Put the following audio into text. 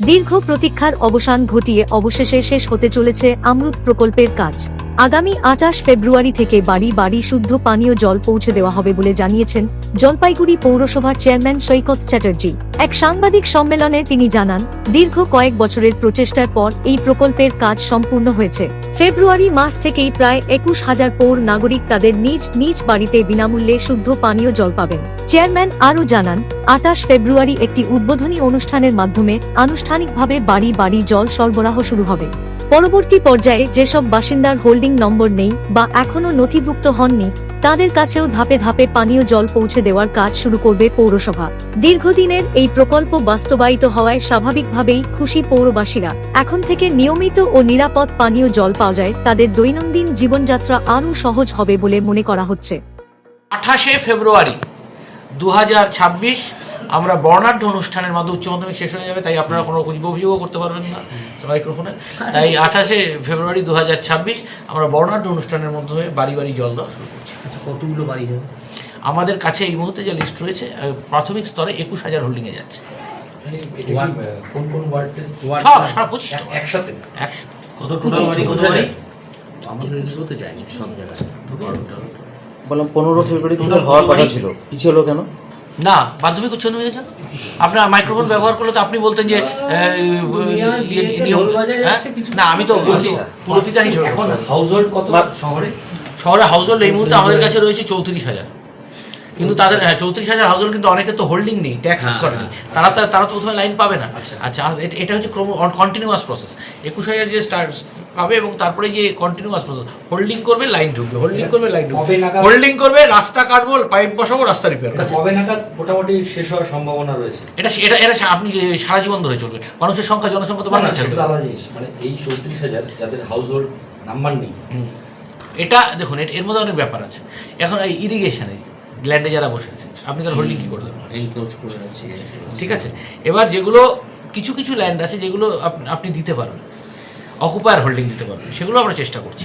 দীর্ঘ প্রতীক্ষার অবসান ঘটিয়ে অবশেষে শেষ হতে চলেছে আমরুত প্রকল্পের কাজ। আগামী আটাশ ফেব্রুয়ারি থেকে বাড়ি বাড়ি শুদ্ধ পানীয় জল পৌঁছে দেওয়া হবে বলে জানিয়েছেন জলপাইগুড়ি পৌরসভার চেয়ারম্যান সৈকত চ্যাটার্জি। এক সাংবাদিক সম্মেলনে তিনি জানান, দীর্ঘ কয়েক বছরের প্রচেষ্টার পর এই প্রকল্পের কাজ সম্পূর্ণ হয়েছে। ফেব্রুয়ারি মাস থেকেই প্রায় একুশ হাজার পৌর নাগরিক তাদের নিজ নিজ বাড়িতে বিনামূল্যে শুদ্ধ পানীয় জল পাবেন। চেয়ারম্যান আরও জানান আটাশ ফেব্রুয়ারি একটি উদ্বোধনী অনুষ্ঠানের মাধ্যমে আনুষ্ঠানিকভাবে বাড়ি বাড়ি জল সরবরাহ শুরু হবে। পরবর্তী পর্যায়ে যেসব বাসিন্দার হোল্ডিং নম্বর নেই বা এখনও নথিভুক্ত হননি, তাদের কাছেও ধাপে ধাপে পানীয় জল পৌঁছে দেওয়ার কাজ শুরু করবে পৌরসভা। দীর্ঘদিনের এই প্রকল্প বাস্তবায়িত হওয়ায় স্বাভাবিকভাবেই খুশি পৌরবাসীরা। এখন থেকে নিয়মিত ও নিরাপদ পানীয় জল পাওয়া যায়, তাদের দৈনন্দিন জীবনযাত্রা আরও সহজ হবে বলে মনে করা হচ্ছে। আঠাশে ফেব্রুয়ারি দুই হাজার ছাব্বিশ আমরা বর্ণাঢ্য অনুষ্ঠানের মাধ্যমে উচ্চ মাধ্যমিক শেষ হয়ে যাবে তাই আপনারা কোনো অভিযোগ অভিযোগও করতে পারবেন না মাইক্রোফোনে তাই আঠাশে ফেব্রুয়ারি দু হাজার ছাব্বিশ আমরা বর্ণাঢ্য অনুষ্ঠানের মাধ্যমে বাড়ি বাড়ি জল দেওয়া শুরু করছি। আচ্ছা কতগুলো বাড়ি যাবে আমাদের কাছে এই মুহূর্তে যে লিস্ট রয়েছে প্রাথমিক স্তরে একুশ হাজার হোল্ডিংয়ে যাচ্ছে। কোন কোন ওয়ার্ডে সব সারা পঁচিশ একসাথে? একসাথে। কত টোটাল বাড়ি কত বাড়ি? আমাদের এদিকেও যায়নি সব জায়গায়। বললাম পনেরো ফেব্রুয়ারি হওয়ার কথা ছিল। পিছিয়ে হলো কেন? না মাধ্যমিক উচ্চ মাধ্যমিকের জন্য আপনার মাইক্রোফোন ব্যবহার করলে তো আপনি বলতেন যে হ্যাঁ? না আমি তো বলছি পুরোপিতা হিসেবে এখন হাউস হোল্ড কত শহরে? শহরে হাউস হোল্ড এই মুহূর্তে আমাদের কাছে রয়েছে চৌত্রিশ হাজার। কিন্তু তাদের হ্যাঁ চৌত্রিশ হাজার হাউস হোল্ড কিন্তু অনেকে তো হোল্ডিং নেই ট্যাক্স হ্যাঁ, করেনি। হ্যাঁ। তারা তো তারা তো প্রথমে লাইন পাবে না। আচ্ছা। আচ্ছা। আর এটা- হচ্ছে ক্রম কন্টিনিউয়াস প্রসেস একুশ হাজার যে স্টার্ট পাবে এবং তারপরে যে কন্টিনিউয়াস প্রসেস হোল্ডিং করবে লাইন ঢুকবে। হোল্ডিং করবে লাইন ঢুকবে। হোল্ডিং করবে রাস্তা কাটবো পাইপ বসাবো রাস্তা রিপেয়ার কবে নাগাদ মোটামুটি শেষ হওয়ার সম্ভাবনা রয়েছে? এটা এটা এটা আপনি সারা জীবন ধরে চলবে। মানুষের সংখ্যা জনসংখ্যা তো বাড়ছে। মানে এই চৌত্রিশ হাজার যাদের হাউস হোল্ড নাম্বার নেই এটা দেখুন এর- এর মধ্যে অনেক ব্যাপার আছে। এখন এই ইরিগেশনে ল্যান্ডে যারা বসে আছে আপনি তার হোল্ডিং কি করে দেবেন? এনক্রোচ করে আছে ঠিক আছে। এবার যেগুলো কিছু কিছু ল্যান্ড আছে যেগুলো আপ- আপনি দিতে পারবেন অকুপায়ার হোল্ডিং দিতে পারবেন সেগুলো আমরা চেষ্টা করছি।